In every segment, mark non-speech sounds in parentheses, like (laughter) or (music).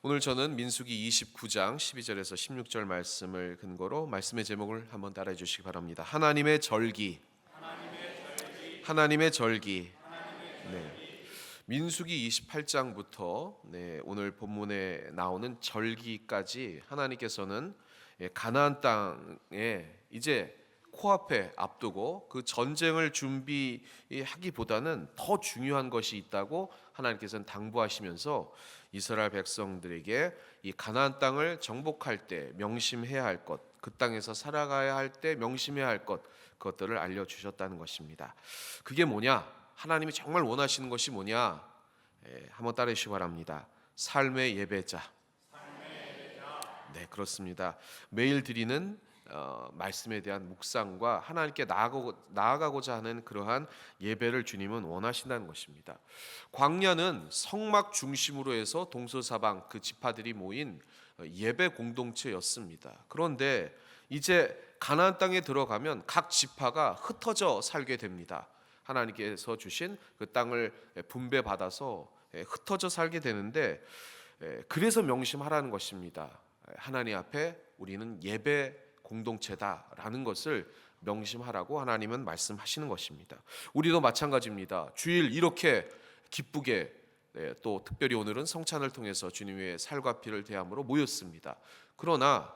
오늘 저는 민수기 29장 12절에서 16절 말씀을 근거로 말씀의 제목을 한번 따라해 주시기 바랍니다. 하나님의 절기. 하나님의 절기. 네. 민수기 28장부터 네, 오늘 본문에 나오는 절기까지 하나님께서는 예, 가나안 땅에 이제 코앞에 앞두고 그 전쟁을 준비하기보다는 더 중요한 것이 있다고 하나님께서는 당부하시면서 이스라엘 백성들에게 이 가나안 땅을 정복할 때 명심해야 할 것, 그 땅에서 살아가야 할 때 명심해야 할 것, 그것들을 알려 주셨다는 것입니다. 그게 뭐냐? 하나님이 정말 원하시는 것이 뭐냐? 예, 한번 따르시기 바랍니다. 삶의 예배자. 네, 그렇습니다. 매일 드리는 어, 말씀에 대한 묵상과 하나님께 나아가고, 나아가고 자 하는 그러한 예배를 주님은 원하신다는 것입니다. 광야는 성막 중심으로 해서 동서사방 그 지파들이 모인 어, 예배 공동체였습니다. 그런데 이제 가나안 땅에 들어가면 각 지파가 흩어져 살게 됩니다. 하나님께서 주신 그 땅을 분배받아서 예, 흩어져 살게 되는데 예, 그래서 명심하라는 것입니다. 하나님 앞에 우리는 예배 공동체다라는 것을 명심하라고 하나님은 말씀하시는 것입니다. 우리도 마찬가지입니다. 주일 이렇게 기쁘게 네, 또 특별히 오늘은 성찬을 통해서 주님의 살과 피를 대함으로 모였습니다. 그러나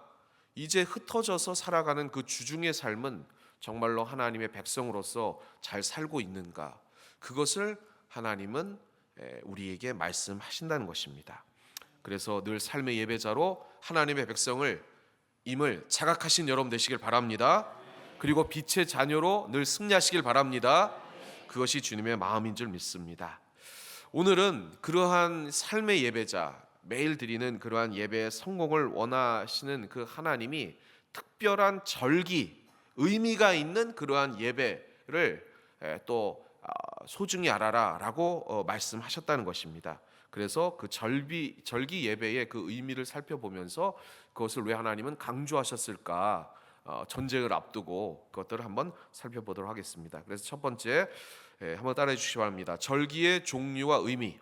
이제 흩어져서 살아가는 그 주중의 삶은 정말로 하나님의 백성으로서 잘 살고 있는가? 그것을 하나님은 에, 우리에게 말씀하신다는 것입니다. 그래서 늘 삶의 예배자로 하나님의 백성을 임을 자각하신 여러분 되시길 바랍니다. 그리고 빛의 자녀로 늘 승리하시길 바랍니다. 그것이 주님의 마음인 줄 믿습니다. 오늘은 그러한 삶의 예배자, 매일 드리는 그러한 예배의 성공을 원하시는 그 하나님이 특별한 절기, 의미가 있는 그러한 예배를 에, 또 아, 소중히 알아라 라고 어, 말씀하셨다는 것입니다. 그래서 그 절비 절기 예배의 그 의미를 살펴보면서 그것을 왜 하나님은 강조하셨을까? 어, 전쟁을 앞두고 그것들을 한번 살펴보도록 하겠습니다. 그래서 첫 번째 예, 한번 따라해 주시기 바랍니다. 절기의 종류와 의미.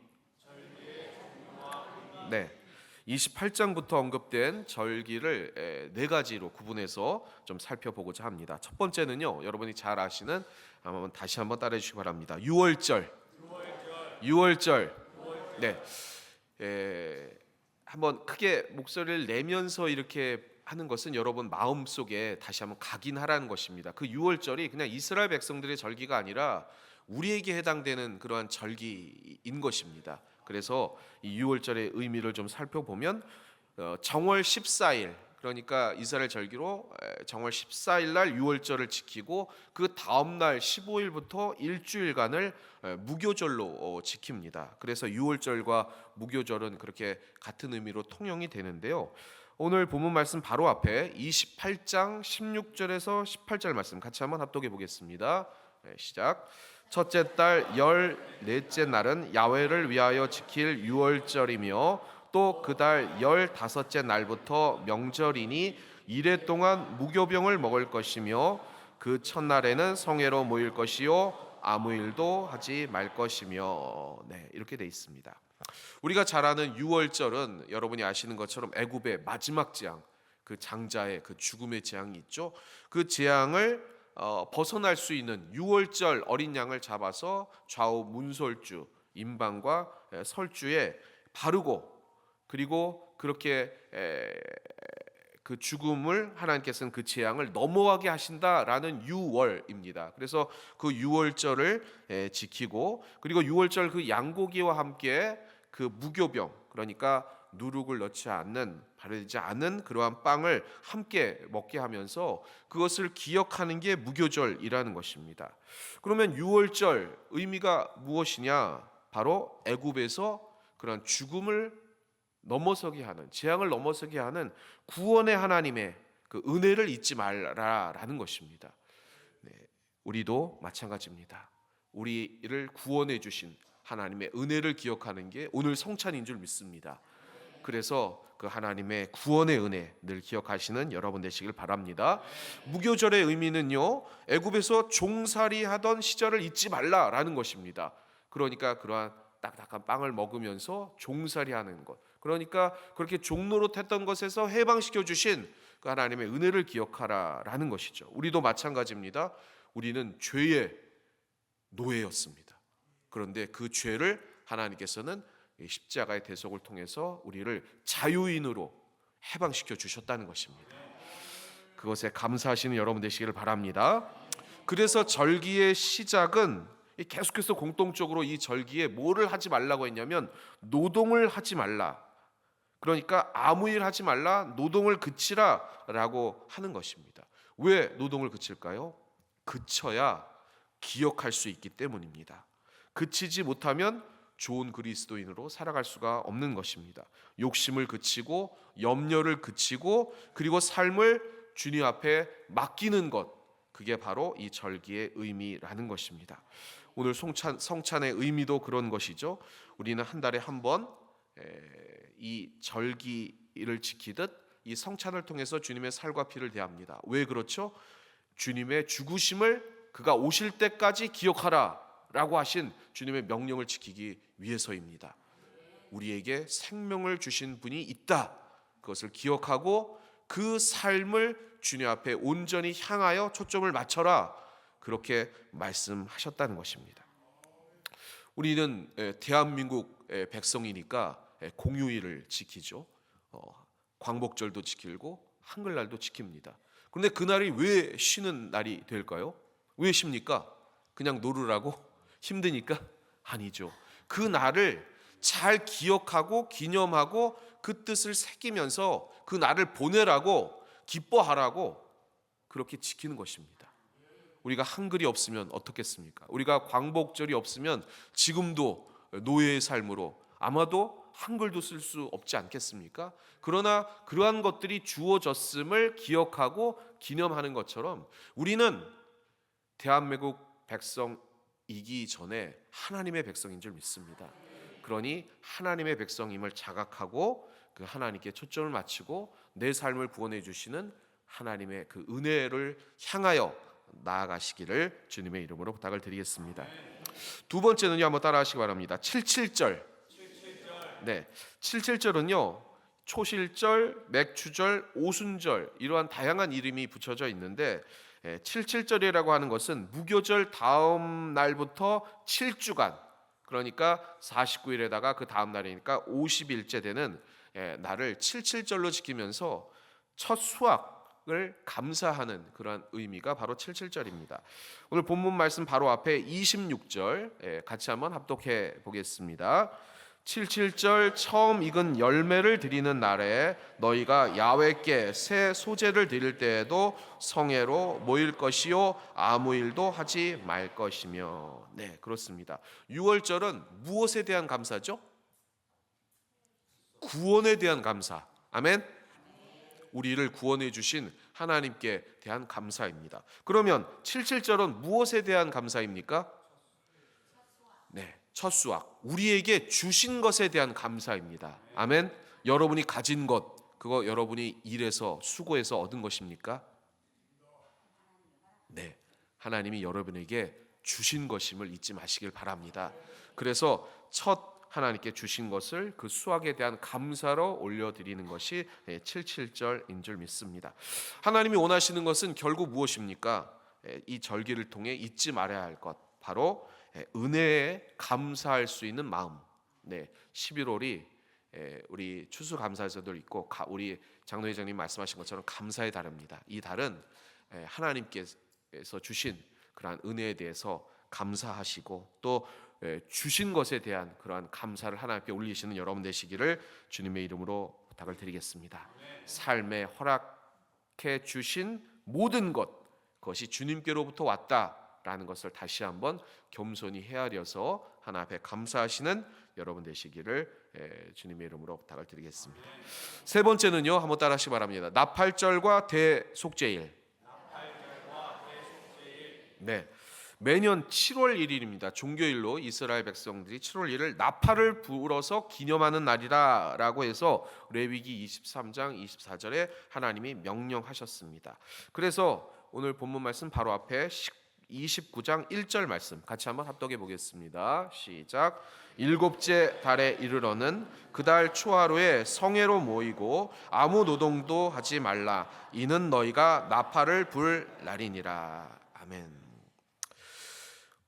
네. 28장부터 언급된 절기를 에, 네 가지로 구분해서 좀 살펴보고자 합니다. 첫 번째는요, 여러분이 잘 아시는 한번 다시 한번 따라해 주시기 바랍니다. 유월절. 유월절. 네. 에, 한번 크게 목소리를 내면서 이렇게 하는 것은 여러분 마음 속에 다시 한번 각인하라는 것입니다. 그 유월절이 그냥 이스라엘 백성들의 절기가 아니라 우리에게 해당되는 그러한 절기인 것입니다. 그래서 이 유월절의 의미를 좀 살펴보면 어, 정월 14일 그러니까 이스라엘 절기로 에, 정월 14일 날 유월절을 지키고 그 다음 날 15일부터 일주일간을 에, 무교절로 어, 지킵니다. 그래서 유월절과 무교절은 그렇게 같은 의미로 통용이 되는데요. 오늘 본문 말씀 바로 앞에 28장 16절에서 18절 말씀 같이 한번 합독해 보겠습니다. 네, 시작. 첫째 달 열 넷째 날은 야훼를 위하여 지킬 유월절이며 또 그달 열다섯째 날부터 명절이니 이래 동안 무교병을 먹을 것이며 그 첫날에는 성회로 모일 것이요 아무 일도 하지 말 것이며 네 이렇게 돼 있습니다. 우리가 잘 아는 유월절은 여러분이 아시는 것처럼 애굽의 마지막 재앙 그 장자의 그 죽음의 재앙이 있죠. 그 재앙을 어, 벗어날 수 있는 유월절 어린 양을 잡아서 좌우 문설주 임방과 에, 설주에 바르고 그리고 그렇게 에, 그 죽음을 하나님께서는 그 재앙을 넘어가게 하신다라는 유월입니다. 그래서 그 유월절을 에, 지키고 그리고 유월절 그 양고기와 함께 그 무교병 그러니까 누룩을 넣지 않는 바르지 않은 그러한 빵을 함께 먹게 하면서 그것을 기억하는 게 무교절이라는 것입니다. 그러면 유월절 의미가 무엇이냐? 바로 애굽에서 그런 죽음을 넘어서게 하는 재앙을 넘어서게 하는 구원의 하나님의 그 은혜를 잊지 말라라는 것입니다. 네, 우리도 마찬가지입니다. 우리를 구원해 주신 하나님의 은혜를 기억하는 게 오늘 성찬인 줄 믿습니다. 그래서 그 하나님의 구원의 은혜 늘 기억하시는 여러분 되시길 바랍니다. 무교절의 의미는요. 애굽에서 종살이 하던 시절을 잊지 말라라는 것입니다. 그러니까 그러한 딱딱한 빵을 먹으면서 종살이 하는 것. 그러니까 그렇게 종로로 했던 것에서 해방시켜 주신 그 하나님의 은혜를 기억하라라는 것이죠. 우리도 마찬가지입니다. 우리는 죄의 노예였습니다. 그런데 그 죄를 하나님께서는 이 십자가의 대속을 통해서 우리를 자유인으로 해방시켜 주셨다는 것입니다. 그것에 감사하시는 여러분 되시기를 바랍니다. 그래서 절기의 시작은 이 계속해서 공통적으로 이 절기에 뭐를 하지 말라고 했냐면 노동을 하지 말라. 그러니까 아무 일 하지 말라. 노동을 그치라 라고 하는 것입니다. 왜 노동을 그칠까요? 그쳐야 기억할 수 있기 때문입니다. 그치지 못하면 좋은 그리스도인으로 살아갈 수가 없는 것입니다. 욕심을 그치고 염려를 그치고 그리고 삶을 주님 앞에 맡기는 것 그게 바로 이 절기의 의미라는 것입니다. 오늘 성찬 성찬의 의미도 그런 것이죠. 우리는 한 달에 한번 이 절기를 지키듯 이 성찬을 통해서 주님의 살과 피를 대합니다. 왜 그렇죠? 주님의 죽으심을 그가 오실 때까지 기억하라라고 하신 주님의 명령을 지키기 위해서입니다. 우리에게 생명을 주신 분이 있다. 그것을 기억하고 그 삶을 주님 앞에 온전히 향하여 초점을 맞춰라. 그렇게 말씀하셨다는 것입니다. 우리는 에, 대한민국 의 백성이니까 에, 공휴일을 지키죠. 어, 광복절도 지키고 한글날도 지킵니다. 그런데 그날이 왜 쉬는 날이 될까요? 왜 쉽니까? 그냥 놀으라고 (laughs) 힘드니까 아니죠. 그 날을 잘 기억하고 기념하고 그 뜻을 새기면서 그 날을 보내라고 기뻐하라고 그렇게 지키는 것입니다. 우리가 한글이 없으면 어떻겠습니까? 우리가 광복절이 없으면 지금도 노예의 삶으로 아마도 한글도 쓸 수 없지 않겠습니까? 그러나 그러한 것들이 주어졌음을 기억하고 기념하는 것처럼 우리는 대한민국 백성이기 전에 하나님의 백성인 줄 믿습니다. 그러니 하나님의 백성임을 자각하고 그 하나님께 초점을 맞추고 내 삶을 구원해 주시는 하나님의 그 은혜를 향하여 나아가시기를 주님의 이름으로 부탁을 드리겠습니다. 두 번째는요 한번 따라하시기 바랍니다. 77절. 네, 77절은요 초실절, 맥추절, 오순절 이러한 다양한 이름이 붙여져 있는데 77절이라고 하는 것은 무교절 다음 날부터 7주간 그러니까 49일에다가 그 다음 날이니까 50일째 되는 예, 날을 77절로 지키면서 첫 수확을 감사하는 그러한 의미가 바로 77절입니다. 오늘 본문 말씀 바로 앞에 26절 예, 같이 한번 합독해 보겠습니다. 77절 처음 익은 열매를 드리는 날에 너희가 야외께 새 소재를 드릴 때에도 성회로 모일 것이요 아무 일도 하지 말 것이며 네 그렇습니다. 6월절은 무엇에 대한 감사죠? 구원에 대한 감사. 아멘. 우리를 구원해 주신 하나님께 대한 감사입니다. 그러면 77절은 무엇에 대한 감사입니까? 네. 첫 수확. 우리에게 주신 것에 대한 감사입니다. 아멘. 여러분이 가진 것 그거 여러분이 일해서 수고해서 얻은 것입니까? 네. 하나님이 여러분에게 주신 것임을 잊지 마시길 바랍니다. 그래서 첫 하나님께 주신 것을 그 수확에 대한 감사로 올려드리는 것이 77절인 줄 믿습니다. 하나님이 원하시는 것은 결국 무엇입니까? 이 절기를 통해 잊지 말아야 할 것, 바로 은혜에 감사할 수 있는 마음. 네, 11월이 우리 추수 감사절도 있고 우리 장로 회장님 말씀하신 것처럼 감사의 달입니다. 이 달은 하나님께서 주신 그러한 은혜에 대해서 감사하시고 또 주신 것에 대한 그러한 감사를 하나님께 올리시는 여러분 되시기를 주님의 이름으로 부탁을 드리겠습니다. 삶에 허락해 주신 모든 것 그것이 주님께로부터 왔다 라는 것을 다시 한번 겸손히 헤아려서 하나 앞에 감사하시는 여러분 되시기를 주님의 이름으로 부탁을 드리겠습니다. 세 번째는요. 한번 따라하시기 바랍니다. 나팔절과 대속제일. 네. 매년 7월 1일입니다. 종교일로 이스라엘 백성들이 7월 1일 나팔을 불어서 기념하는 날이라라고 해서 레위기 23장 24절에 하나님이 명령하셨습니다. 그래서 오늘 본문 말씀 바로 앞에 29장 1절 말씀 같이 한번 합독해 보겠습니다. 시작. 일곱째 달에 이르러는 그달 초하루에 성회로 모이고 아무 노동도 하지 말라 이는 너희가 나팔을 불 날이니라 아멘.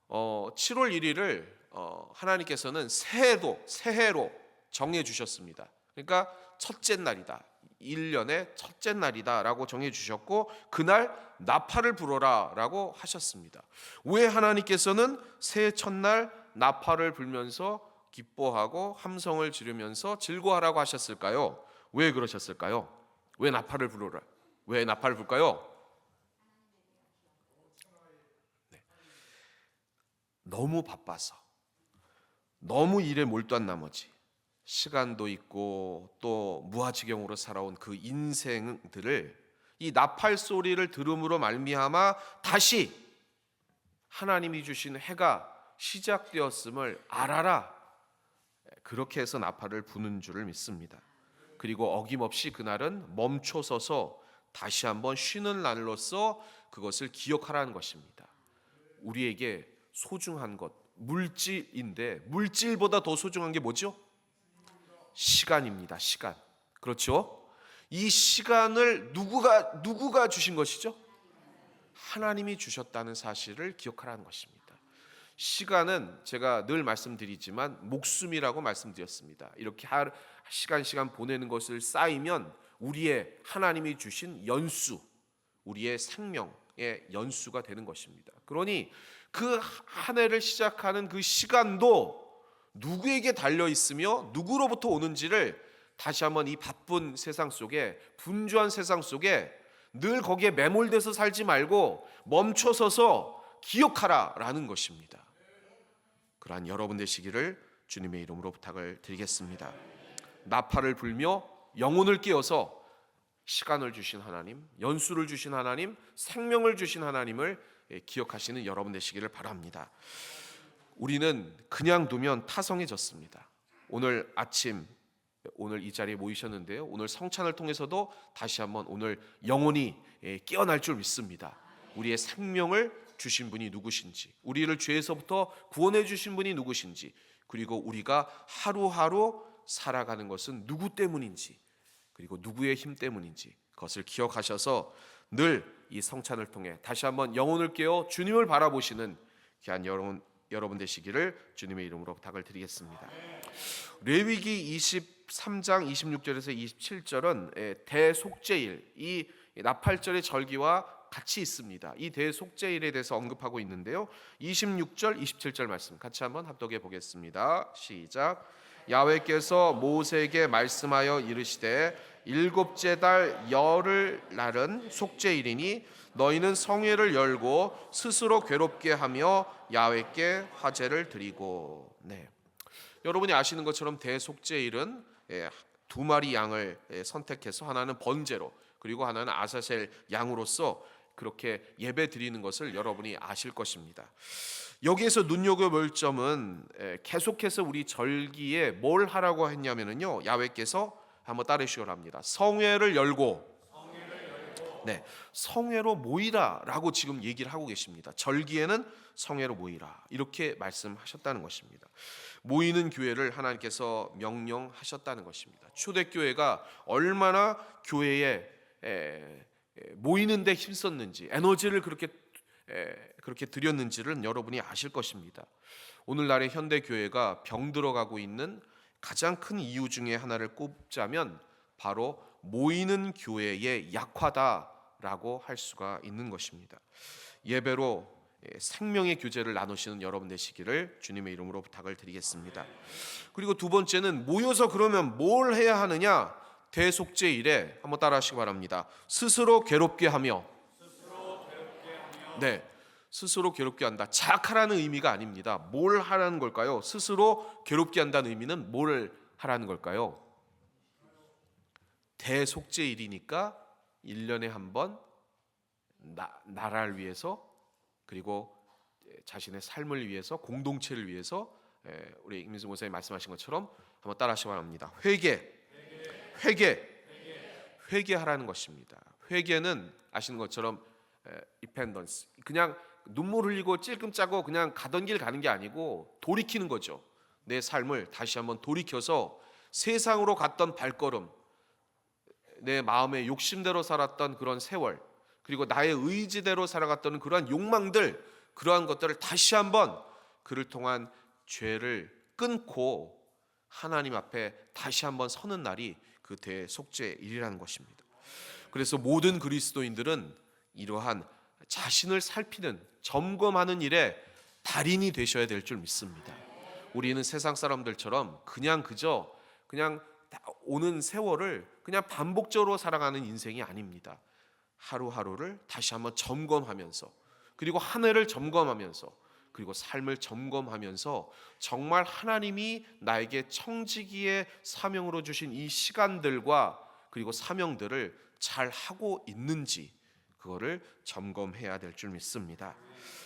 어, 7월 1일을 어, 하나님께서는 새해도 새해로 정해 주셨습니다. 그러니까 첫째 날이다. 1년의 첫째 날이다라고 정해 주셨고 그날 나팔을 불어라라고 하셨습니다. 왜 하나님께서는 새해 첫날 나팔을 불면서 기뻐하고 함성을 지르면서 즐거워하라고 하셨을까요? 왜 그러셨을까요? 왜 나팔을 불어라? 왜 나팔을 불까요? 네. 너무 바빠서 너무 일에 몰두한 나머지 시간도 있고 또 무아지경으로 살아온 그 인생들을 이 나팔 소리를 들음으로 말미암아 다시 하나님이 주신 해가 시작되었음을 알아라. 그렇게 해서 나팔을 부는 줄을 믿습니다. 그리고 어김없이 그날은 멈춰서서 다시 한번 쉬는 날로서 그것을 기억하라는 것입니다. 우리에게 소중한 것 물질인데 물질보다 더 소중한 게 뭐죠? 시간입니다. 시간. 그렇죠? 이 시간을 누구가 누구가 주신 것이죠? 하나님이 주셨다는 사실을 기억하라는 것입니다. 시간은 제가 늘 말씀드리지만 목숨이라고 말씀드렸습니다. 이렇게 하 시간 시간 보내는 것을 쌓이면 우리의 하나님이 주신 연수, 우리의 생명의 연수가 되는 것입니다. 그러니 그 한 해를 시작하는 그 시간도 누구에게 달려 있으며 누구로부터 오는지를 다시 한번 이 바쁜 세상 속에 분주한 세상 속에 늘 거기에 매몰돼서 살지 말고 멈춰서서 기억하라라는 것입니다. 그러한 여러분 되시기를 주님의 이름으로 부탁을 드리겠습니다. 나팔을 불며 영혼을 깨어서 시간을 주신 하나님, 연수를 주신 하나님, 생명을 주신 하나님을 기억하시는 여러분 되시기를 바랍니다. 우리는 그냥 두면 타성해졌습니다. 오늘 아침 오늘 이 자리에 모이셨는데요. 오늘 성찬을 통해서도 다시 한번 오늘 영혼이 깨어날 줄 믿습니다. 우리의 생명을 주신 분이 누구신지, 우리를 죄에서부터 구원해 주신 분이 누구신지, 그리고 우리가 하루하루 살아가는 것은 누구 때문인지, 그리고 누구의 힘 때문인지 그것을 기억하셔서 늘 이 성찬을 통해 다시 한번 영혼을 깨어 주님을 바라보시는 귀한 여러분 여러분 되시기를 주님의 이름으로 부탁을 드리겠습니다. 레위기 23장 26절에서 27절은 대속죄일 이 나팔절의 절기와 같이 있습니다. 이 대속죄일에 대해서 언급하고 있는데요. 26절, 27절 말씀 같이 한번 합독해 보겠습니다. 시작. 야훼께서 모세에게 말씀하여 이르시되 일곱째 달 열흘 날은 속죄일이니 너희는 성회를 열고 스스로 괴롭게 하며 야훼께 화제를 드리고 네. 여러분이 아시는 것처럼 대속죄일은 예, 두 마리 양을 예, 선택해서 하나는 번제로 그리고 하나는 아사셀 양으로서 그렇게 예배 드리는 것을 여러분이 아실 것입니다. 여기에서 눈여겨볼 점은 예, 계속해서 우리 절기에 뭘 하라고 했냐면요 야훼께서 한번 따르시기 합니다. 성회를 열고 네, 성회로 모이라라고 지금 얘기를 하고 계십니다. 절기에는 성회로 모이라 이렇게 말씀하셨다는 것입니다. 모이는 교회를 하나님께서 명령하셨다는 것입니다. 초대교회가 얼마나 교회에 에, 모이는데 힘썼는지 에너지를 그렇게 에, 그렇게 드렸는지를 여러분이 아실 것입니다. 오늘날의 현대 교회가 병들어가고 있는 가장 큰 이유 중에 하나를 꼽자면 바로 모이는 교회의 약화다 라고 할 수가 있는 것입니다. 예배로 생명의 교제를 나누시는 여러분 되시기를 주님의 이름으로 부탁을 드리겠습니다. 그리고 두 번째는 모여서 그러면 뭘 해야 하느냐? 대속죄 일에 한번 따라하시기 바랍니다. 스스로 괴롭게 하며 네. 스스로 괴롭게 한다. 자학하라는 의미가 아닙니다. 뭘 하라는 걸까요? 스스로 괴롭게 한다는 의미는 뭘 하라는 걸까요? 대속죄일이니까 1년에 한 번 나라를 위해서 그리고 자신의 삶을 위해서 공동체를 위해서 우리 임민수 목사님 말씀하신 것처럼 한번 따라하시기 바랍니다. 회개, 회개, 회개하라는 것입니다. 회개는 아시는 것처럼 디펜던스 그냥 눈물 흘리고 찔끔 짜고 그냥 가던 길 가는 게 아니고 돌이키는 거죠. 내 삶을 다시 한번 돌이켜서 세상으로 갔던 발걸음, 내 마음의 욕심대로 살았던 그런 세월, 그리고 나의 의지대로 살아갔던 그러한 욕망들, 그러한 것들을 다시 한번 그를 통한 죄를 끊고 하나님 앞에 다시 한번 서는 날이 그 대속죄일이라는 것입니다. 그래서 모든 그리스도인들은 이러한 자신을 살피는 점검하는 일에 달인이 되셔야 될 줄 믿습니다. 우리는 세상 사람들처럼 그냥 그저 그냥 오는 세월을 그냥 반복적으로 살아가는 인생이 아닙니다. 하루하루를 다시 한번 점검하면서 그리고 한 해를 점검하면서 그리고 삶을 점검하면서 정말 하나님이 나에게 청지기의 사명으로 주신 이 시간들과 그리고 사명들을 잘 하고 있는지 그거를 점검해야 될 줄 믿습니다.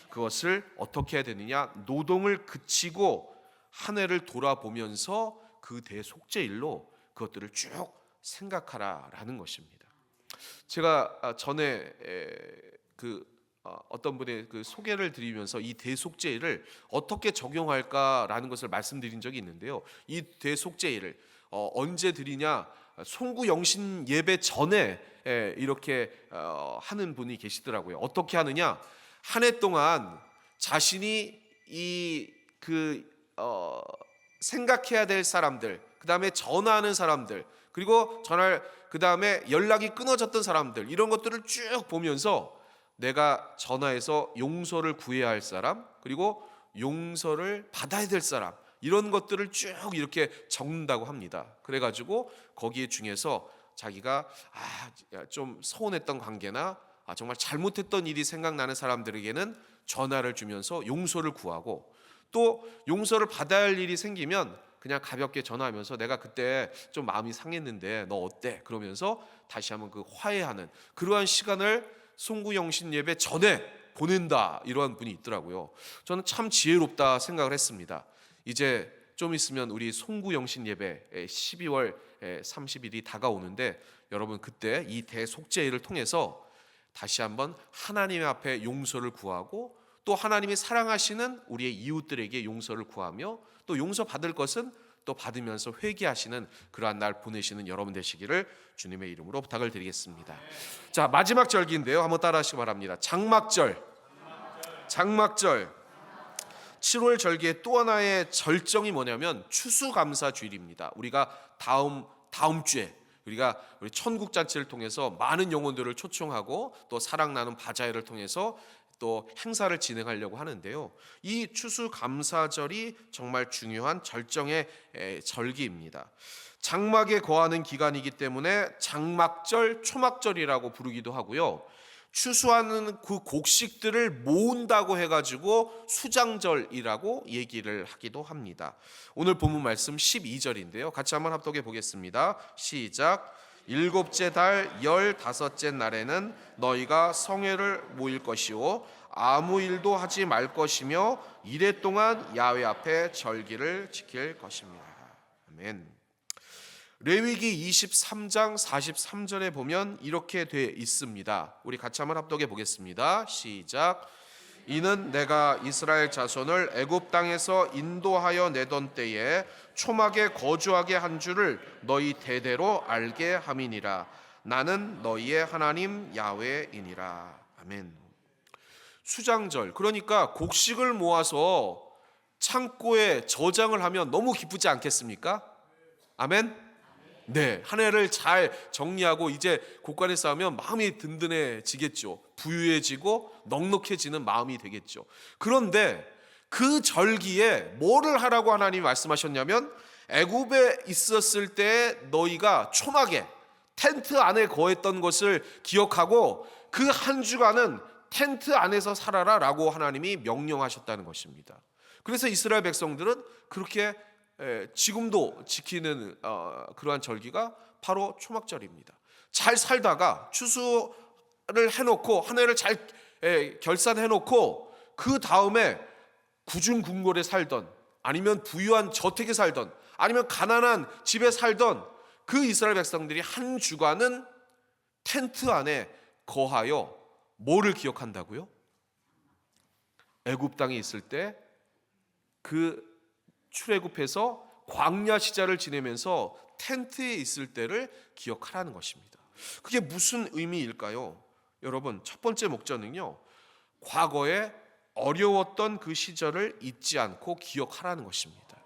그것을 어떻게 해야 되느냐? 노동을 그치고 한 해를 돌아보면서 그 대속죄일로 그것들을 쭉 생각하라라는 것입니다. 제가 아, 전에 에, 그 어, 어떤 분의 그 소개를 드리면서 이 대속죄를 어떻게 적용할까라는 것을 말씀드린 적이 있는데요. 이 대속죄를 어, 언제 드리냐? 송구 영신 예배 전에 에, 이렇게 어, 하는 분이 계시더라고요. 어떻게 하느냐? 한 해 동안 자신이 이그 어, 생각해야 될 사람들, 그 다음에 전화하는 사람들, 그리고 전화 그 다음에 연락이 끊어졌던 사람들 이런 것들을 쭉 보면서 내가 전화해서 용서를 구해야 할 사람, 그리고 용서를 받아야 될 사람 이런 것들을 쭉 이렇게 적는다고 합니다. 그래가지고 거기에 중에서 자기가 아, 좀 서운했던 관계나 아, 정말 잘못했던 일이 생각나는 사람들에게는 전화를 주면서 용서를 구하고 또 용서를 받아야 할 일이 생기면 그냥 가볍게 전화하면서 내가 그때 좀 마음이 상했는데 너 어때? 그러면서 다시 한번 그 화해하는 그러한 시간을 송구영신 예배 전에 보낸다 이러한 분이 있더라고요. 저는 참 지혜롭다 생각을 했습니다. 이제 좀 있으면 우리 송구영신 예배 12월 30일이 다가오는데 여러분 그때 이 대속죄를 통해서 다시 한번 하나님 앞에 용서를 구하고 또 하나님이 사랑하시는 우리의 이웃들에게 용서를 구하며 또 용서 받을 것은 또 받으면서 회개하시는 그러한 날 보내시는 여러분 되시기를 주님의 이름으로 부탁을 드리겠습니다. 자 마지막 절기인데요. 한번 따라하시기 바랍니다. 장막절, 장막절. 7월 절기의 또 하나의 절정이 뭐냐면 추수감사 주일입니다. 우리가 다음 다음 주에 우리가 우리 천국 잔치를 통해서 많은 영혼들을 초청하고 또 사랑 나는 바자회를 통해서 또 행사를 진행하려고 하는데요. 이 추수감사절이 정말 중요한 절정의 절기입니다. 장막에 거하는 기간이기 때문에 장막절, 초막절이라고 부르기도 하고요. 추수하는 그 곡식들을 모은다고 해가지고 수장절이라고 얘기를 하기도 합니다. 오늘 본문 말씀 12절인데요. 같이 한번 합독해 보겠습니다. 시작. 일곱째 달 열다섯째 날에는 너희가 성회를 모일 것이요 아무 일도 하지 말 것이며 이래 동안 야외 앞에 절기를 지킬 것입니다. 아멘. 레위기 23장 43절에 보면 이렇게 돼 있습니다. 우리 같이 한번 합독해 보겠습니다. 시작. 이는 내가 이스라엘 자손을 애굽 땅에서 인도하여 내던 때에 초막에 거주하게 한 줄을 너희 대대로 알게 함이니라. 나는 너희의 하나님 야훼이니라. 아멘. 수장절 그러니까 곡식을 모아서 창고에 저장을 하면 너무 기쁘지 않겠습니까? 아멘. 네, 한 해를 잘 정리하고 이제 곳간에 싸우면 마음이 든든해지겠죠. 부유해지고 넉넉해지는 마음이 되겠죠. 그런데 그 절기에 뭐를 하라고 하나님이 말씀하셨냐면 애굽에 있었을 때 너희가 초막에 텐트 안에 거했던 것을 기억하고 그 한 주간은 텐트 안에서 살아라라고 하나님이 명령하셨다는 것입니다. 그래서 이스라엘 백성들은 그렇게 지금도 지키는 어, 그러한 절기가 바로 초막절입니다. 잘 살다가 추수를 해놓고 한 해를 잘 결산해놓고 그 다음에 구중궁궐에 살던 아니면 부유한 저택에 살던 아니면 가난한 집에 살던 그 이스라엘 백성들이 한 주간은 텐트 안에 거하여 뭐를 기억한다고요? 애굽 땅에 있을 때 그 출애굽해서 광야 시절을 지내면서 텐트에 있을 때를 기억하라는 것입니다. 그게 무슨 의미일까요? 여러분, 첫 번째 목적은요. 과거에 어려웠던 그 시절을 잊지 않고 기억하라는 것입니다.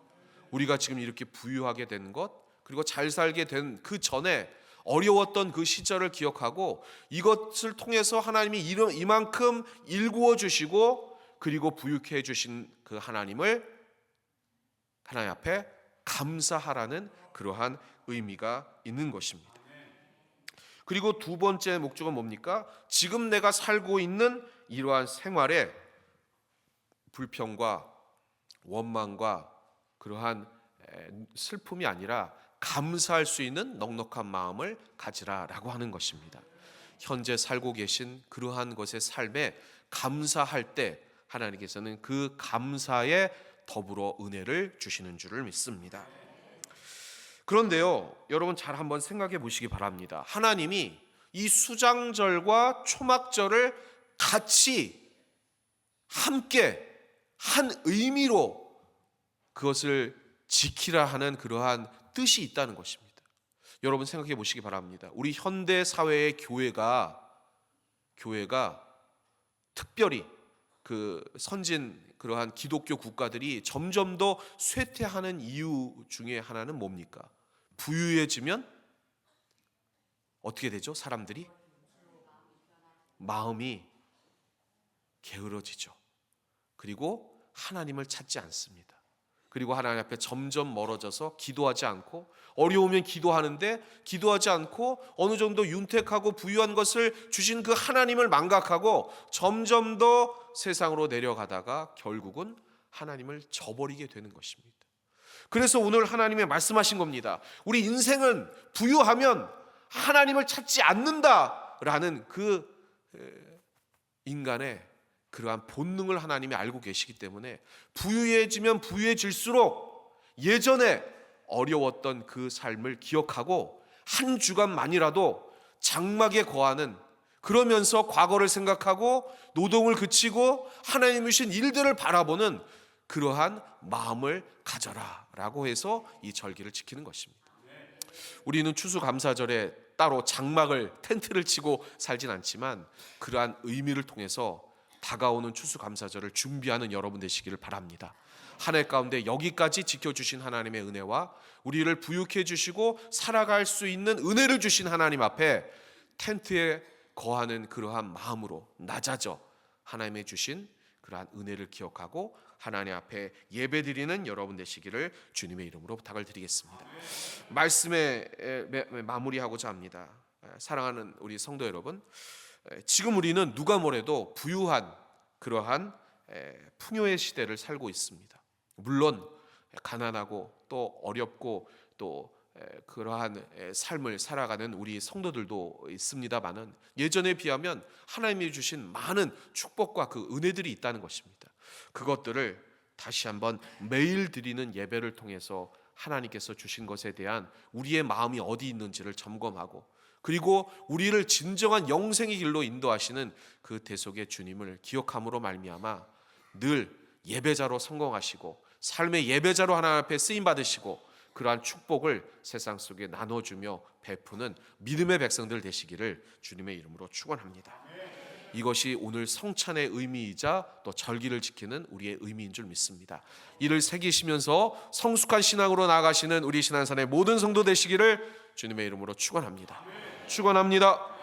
우리가 지금 이렇게 부유하게 된 것, 그리고 잘 살게 된 그 전에 어려웠던 그 시절을 기억하고 이것을 통해서 하나님이 이만큼 일구어 주시고 그리고 부유케 해 주신 그 하나님을 하나님 앞에 감사하라는 그러한 의미가 있는 것입니다. 그리고 두 번째 목적은 뭡니까? 지금 내가 살고 있는 이러한 생활에 불평과 원망과 그러한 에, 슬픔이 아니라 감사할 수 있는 넉넉한 마음을 가지라라고 하는 것입니다. 현재 살고 계신 그러한 것의 삶에 감사할 때 하나님께서는 그 감사에 더불어 은혜를 주시는 줄을 믿습니다. 그런데요, 여러분 잘 한번 생각해 보시기 바랍니다. 하나님이 이 수장절과 초막절을 같이 함께 한 의미로 그것을 지키라 하는 그러한 뜻이 있다는 것입니다. 여러분 생각해 보시기 바랍니다. 우리 현대 사회의 교회가 교회가 특별히 그 선진 그러한 기독교 국가들이 점점 더 쇠퇴하는 이유 중에 하나는 뭡니까? 부유해지면 어떻게 되죠? 사람들이 마음이 게으러지죠. 그리고 하나님을 찾지 않습니다. 그리고 하나님 앞에 점점 멀어져서 기도하지 않고 어려우면 기도하는데 기도하지 않고 어느 정도 윤택하고 부유한 것을 주신 그 하나님을 망각하고 점점 더 세상으로 내려가다가 결국은 하나님을 저버리게 되는 것입니다. 그래서 오늘 하나님의 말씀하신 겁니다. 우리 인생은 부유하면 하나님을 찾지 않는다라는 그 에, 인간의 그러한 본능을 하나님이 알고 계시기 때문에 부유해지면 부유해질수록 예전에 어려웠던 그 삶을 기억하고 한 주간만이라도 장막에 거하는 그러면서 과거를 생각하고 노동을 그치고 하나님 주신 일들을 바라보는 그러한 마음을 가져라 라고 해서 이 절기를 지키는 것입니다. 우리는 추수감사절에 따로 장막을 텐트를 치고 살진 않지만 그러한 의미를 통해서 다가오는 추수감사절을 준비하는 여러분 되시기를 바랍니다. 한 해 가운데 여기까지 지켜주신 하나님의 은혜와 우리를 부유케 해주시고 살아갈 수 있는 은혜를 주신 하나님 앞에 텐트에 거하는 그러한 마음으로 낮아져 하나님의 주신 그러한 은혜를 기억하고 하나님 앞에 예배드리는 여러분 되시기를 주님의 이름으로 부탁을 드리겠습니다. 말씀에 마무리하고자 합니다. 에, 사랑하는 우리 성도 여러분, 에, 지금 우리는 누가 뭐래도 부유한 그러한 에, 풍요의 시대를 살고 있습니다. 물론 가난하고 또 어렵고 또 에, 그러한 에, 삶을 살아가는 우리 성도들도 있습니다만은 예전에 비하면 하나님이 주신 많은 축복과 그 은혜들이 있다는 것입니다. 그것들을 다시 한번 매일 드리는 예배를 통해서 하나님께서 주신 것에 대한 우리의 마음이 어디 있는지를 점검하고 그리고 우리를 진정한 영생의 길로 인도하시는 그 대속의 주님을 기억함으로 말미암아 늘 예배자로 성공하시고 삶의 예배자로 하나님 앞에 쓰임 받으시고 그러한 축복을 세상 속에 나눠주며 베푸는 믿음의 백성들 되시기를 주님의 이름으로 축원합니다. 이것이 오늘 성찬의 의미이자 또 절기를 지키는 우리의 의미인 줄 믿습니다. 이를 새기시면서 성숙한 신앙으로 나아가시는 우리 신앙산의 모든 성도 되시기를 주님의 이름으로 축원합니다. 축원합니다.